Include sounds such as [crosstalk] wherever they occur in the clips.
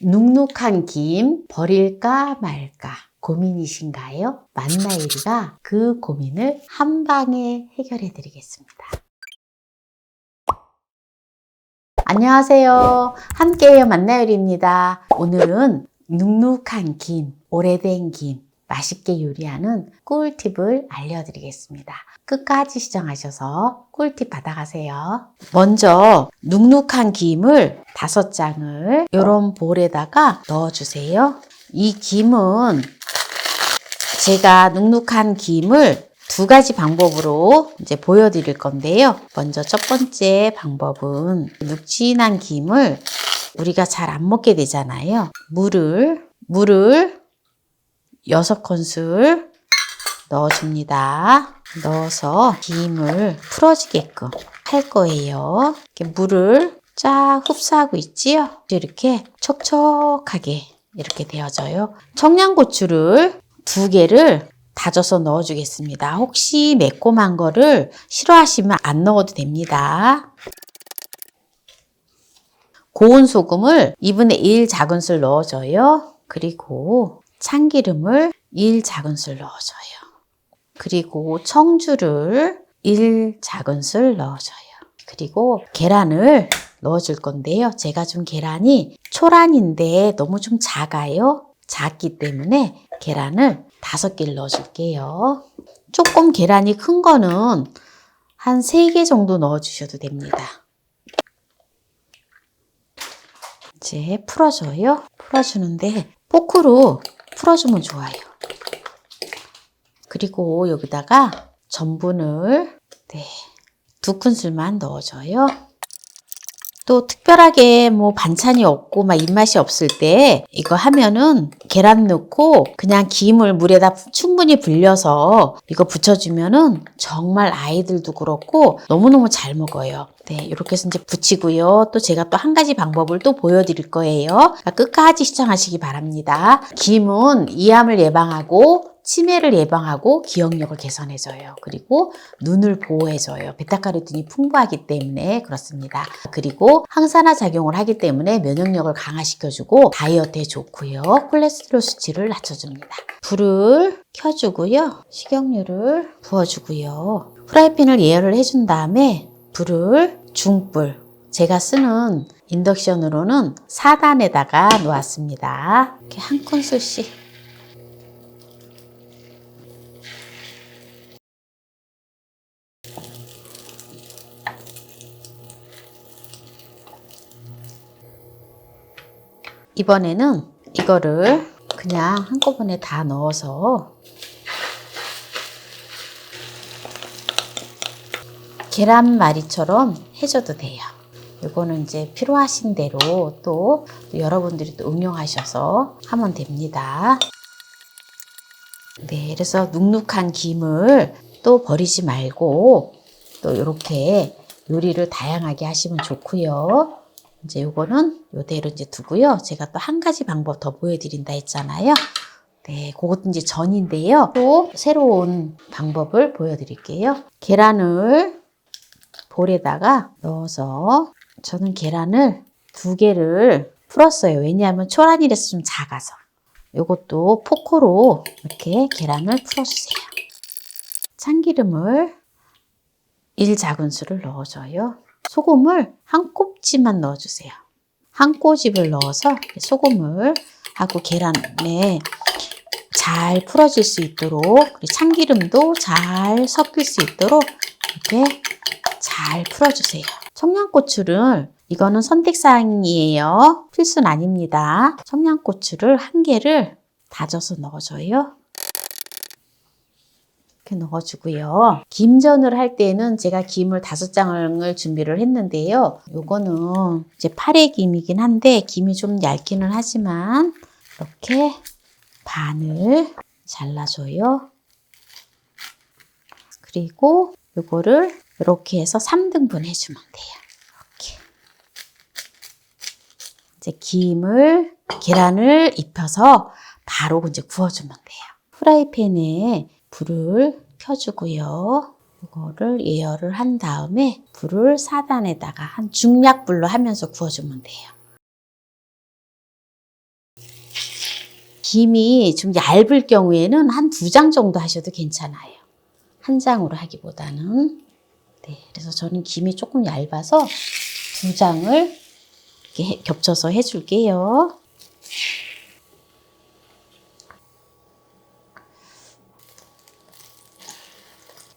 눅눅한 김 버릴까 말까 고민이신가요? 만나일이가 그 고민을 한 방에 해결해 드리겠습니다. 안녕하세요. 함께해요 만나일입니다. 오늘은 눅눅한 김, 오래된 김, 맛있게 요리하는 꿀팁을 알려드리겠습니다. 끝까지 시청하셔서 꿀팁 받아가세요. 먼저 눅눅한 김을 다섯 장을 이런 볼에다가 넣어주세요. 이 김은 제가 눅눅한 김을 두 가지 방법으로 이제 보여드릴 건데요. 먼저 첫 번째 방법은 눅진한 김을 우리가 잘 안 먹게 되잖아요. 물을, 물을 여섯 큰술 넣어줍니다. 넣어서 김을 풀어지게끔 할 거예요. 이렇게 물을 쫙 흡수하고 있지요? 이렇게 촉촉하게 이렇게 되어져요. 청양고추를 두 개를 다져서 넣어주겠습니다. 혹시 매콤한 거를 싫어하시면 안 넣어도 됩니다. 고운 소금을 2분의 1 작은술 넣어줘요. 그리고 참기름을 1 작은술 넣어줘요. 그리고 청주를 1 작은술 넣어줘요. 그리고 계란을 넣어줄 건데요. 제가 준 계란이 초란인데 너무 좀 작아요. 작기 때문에 계란을 다섯 개를 넣어줄게요. 조금 계란이 큰 거는 한 세 개 정도 넣어주셔도 됩니다. 이제 풀어줘요. 풀어주는데 포크로 풀어주면 좋아요. 그리고 여기다가 전분을 네, 두 큰술만 넣어줘요. 또 특별하게 뭐 반찬이 없고 막 입맛이 없을 때 이거 하면은 계란 넣고 그냥 김을 물에다 충분히 불려서 이거 붙여주면은 정말 아이들도 그렇고 너무너무 잘 먹어요. 네, 이렇게 해서 이제 붙이고요. 또 제가 또 한 가지 방법을 또 보여드릴 거예요. 그러니까 끝까지 시청하시기 바랍니다. 김은 이암을 예방하고 치매를 예방하고 기억력을 개선해줘요. 그리고 눈을 보호해줘요. 베타카로틴이 풍부하기 때문에 그렇습니다. 그리고 항산화 작용을 하기 때문에 면역력을 강화시켜주고 다이어트에 좋고요. 콜레스테롤 수치를 낮춰줍니다. 불을 켜주고요. 식용유를 부어주고요. 프라이팬을 예열을 해준 다음에 불을 중불 제가 쓰는 인덕션으로는 4단에다가 놓았습니다. 이렇게 한 큰술씩 이번에는 이거를 그냥 한꺼번에 다 넣어서 계란말이처럼 해줘도 돼요. 이거는 이제 필요하신 대로 또 여러분들이 또 응용하셔서 하면 됩니다. 네, 그래서 눅눅한 김을 또 버리지 말고 또 이렇게 요리를 다양하게 하시면 좋고요. 이제 요거는 요대로 이제 두고요. 제가 또 한 가지 방법 더 보여드린다 했잖아요. 네, 그것도 이제 전인데요. 또 새로운 방법을 보여드릴게요. 계란을 볼에다가 넣어서 저는 계란을 두 개를 풀었어요. 왜냐하면 초란이라서 좀 작아서. 요것도 포크로 이렇게 계란을 풀어주세요. 참기름을 1 작은술을 넣어줘요. 소금을 한 꼽지만 넣어주세요. 한 꼬집을 넣어서 소금을 하고 계란에 잘 풀어질 수 있도록 참기름도 잘 섞일 수 있도록 이렇게 잘 풀어주세요. 청양고추를 이거는 선택사항이에요. 필수는 아닙니다. 청양고추를 한 개를 다져서 넣어줘요. 이렇게 넣어주고요. 김전을 할 때는 제가 김을 다섯 장을 준비를 했는데요. 요거는 이제 파래 김이긴 한데 김이 좀 얇기는 하지만 이렇게 반을 잘라줘요. 그리고 요거를 이렇게 해서 3등분 해주면 돼요. 이렇게. 이제 김을 계란을 입혀서 바로 이제 구워주면 돼요. 프라이팬에 불을 켜주고요. 이거를 예열을 한 다음에 불을 4단에다가 한 중약불로 하면서 구워주면 돼요. 김이 좀 얇을 경우에는 한 두 장 정도 하셔도 괜찮아요. 한 장으로 하기보다는. 네, 그래서 저는 김이 조금 얇아서 두 장을 이렇게 해- 겹쳐서 해줄게요.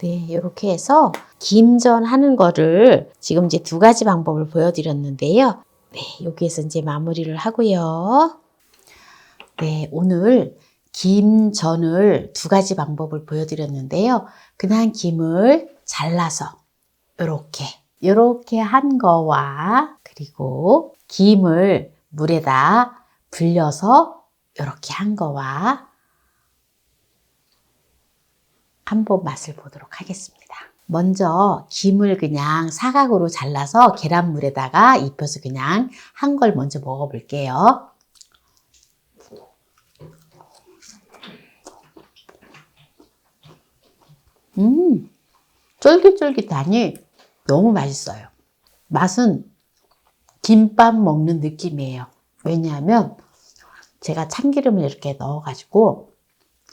네, 이렇게 해서 김전 하는 거를 지금 이제 두 가지 방법을 보여드렸는데요. 네, 여기에서 이제 마무리를 하고요. 네, 오늘 김전을 두 가지 방법을 보여드렸는데요. 그냥 김을 잘라서 이렇게 이렇게 한 거와 그리고 김을 물에다 불려서 이렇게 한 거와 한번 맛을 보도록 하겠습니다. 먼저 김을 그냥 사각으로 잘라서 계란물에다가 입혀서 그냥 한 걸 먼저 먹어볼게요. 음, 쫄깃쫄깃하니 너무 맛있어요. 맛은 김밥 먹는 느낌이에요. 왜냐하면 제가 참기름을 이렇게 넣어가지고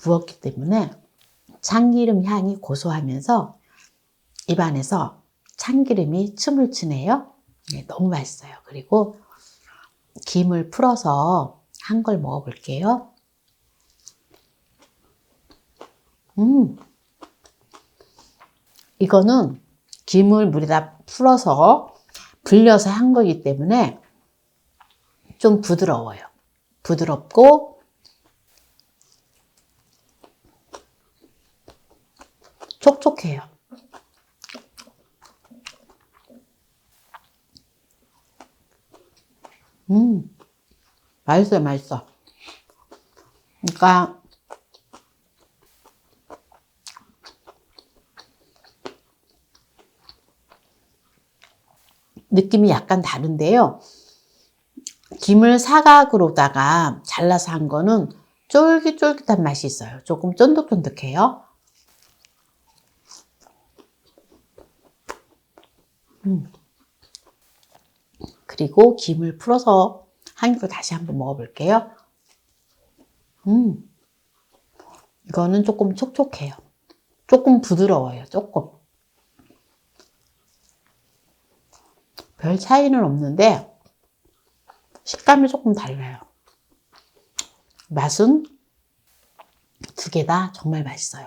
부었기 때문에 참기름 향이 고소하면서 입안에서 참기름이 춤을 추네요. 네, 너무 맛있어요. 그리고 김을 풀어서 한 걸 먹어볼게요. 음, 이거는 김을 물에다 풀어서 불려서 한 거기 때문에 좀 부드러워요. 부드럽고 촉촉해요. 음, 맛있어요, 맛있어. 그러니까 느낌이 약간 다른데요. 김을 사각으로다가 잘라서 한 거는 쫄깃쫄깃한 맛이 있어요. 조금 쫀득쫀득해요. 음. 그리고 김을 풀어서 한개 다시 한번 먹어볼게요. 음. 이거는 조금 촉촉해요. 조금 부드러워요. 조금. 별 차이는 없는데 식감이 조금 달라요. 맛은 두 개 다 정말 맛있어요.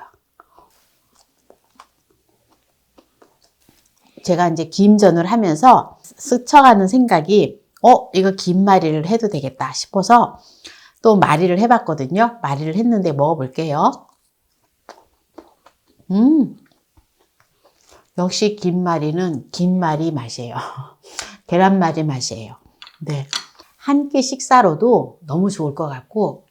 제가 이제 김전을 하면서 스쳐가는 생각이 어 이거 김말이를 해도 되겠다 싶어서 또 말이를 해봤거든요. 말이를 했는데 먹어볼게요. 음 역시 김말이는 김말이 맛이에요. [laughs] 계란말이 맛이에요. 네. 한 끼 식사로도 너무 좋을 것 같고,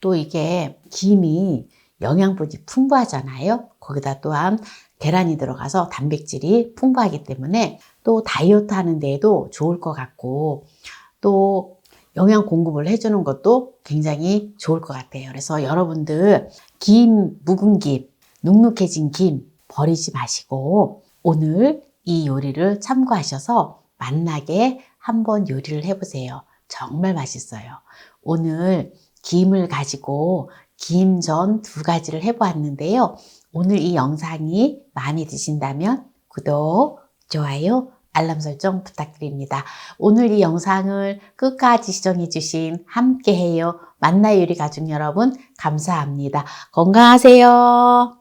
또 이게 김이 영양분이 풍부하잖아요. 거기다 또한 계란이 들어가서 단백질이 풍부하기 때문에 또 다이어트 하는 데에도 좋을 것 같고, 또 영양 공급을 해주는 것도 굉장히 좋을 것 같아요. 그래서 여러분들 김, 묵은 김, 눅눅해진 김 버리지 마시고 오늘 이 요리를 참고하셔서 맛나게 한번 요리를 해보세요. 정말 맛있어요. 오늘 김을 가지고 김 전 두 가지를 해보았는데요. 오늘 이 영상이 마음에 드신다면 구독, 좋아요, 알람 설정 부탁드립니다. 오늘 이 영상을 끝까지 시청해주신 함께해요. 만나 요리 가족 여러분, 감사합니다. 건강하세요.